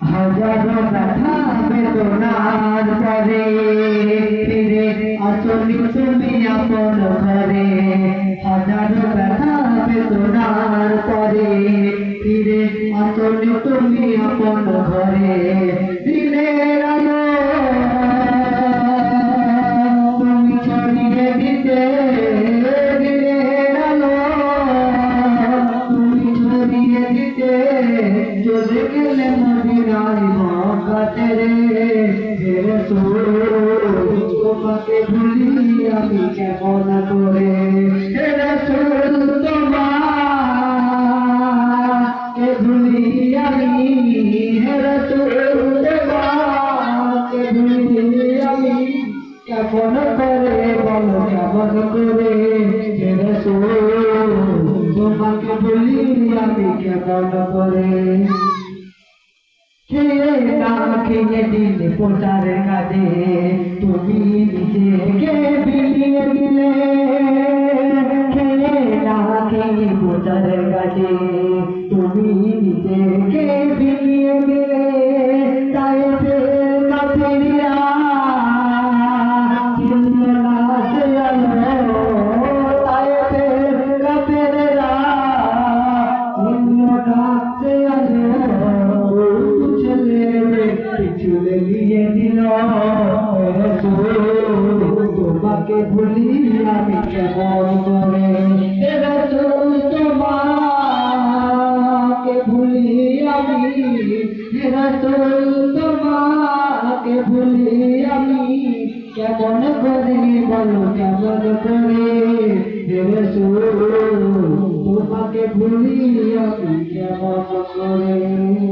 হাজারো ব্যথা বেদনার পরে ফিরে আসলি তুমি আপন ঘরে হাজারো ব্যথা বেদনার পরে ফিরে আসলি তুমি আপন ঘরে। ছড়িয়ে দিতে চলে গেলে মদিনায় মক্কাতে রে হে রাসূল তোমাকে ভুলি আমি কেমন করে? হে রাসূল তোমাকে ভুলি আমি হে রাসূল তোমাকে ভুলি আমি কেমন করে? বলো কেমন করে? খেয়ে খেয়ে দিন প্রচার কাজে তুমি নিজেকে বিলিয়ে দিলে? খেয়ে না খেয়ে প্রচার কাজে চলে নিয়ে দিল তোমাকে ভুলি আমি কেমন করে তোমাকে ভুলি আমি তোমাকে ভুলি আমি কেমন করে বলো কেমন করে তোমাকে ভুলি আমি কেমন করে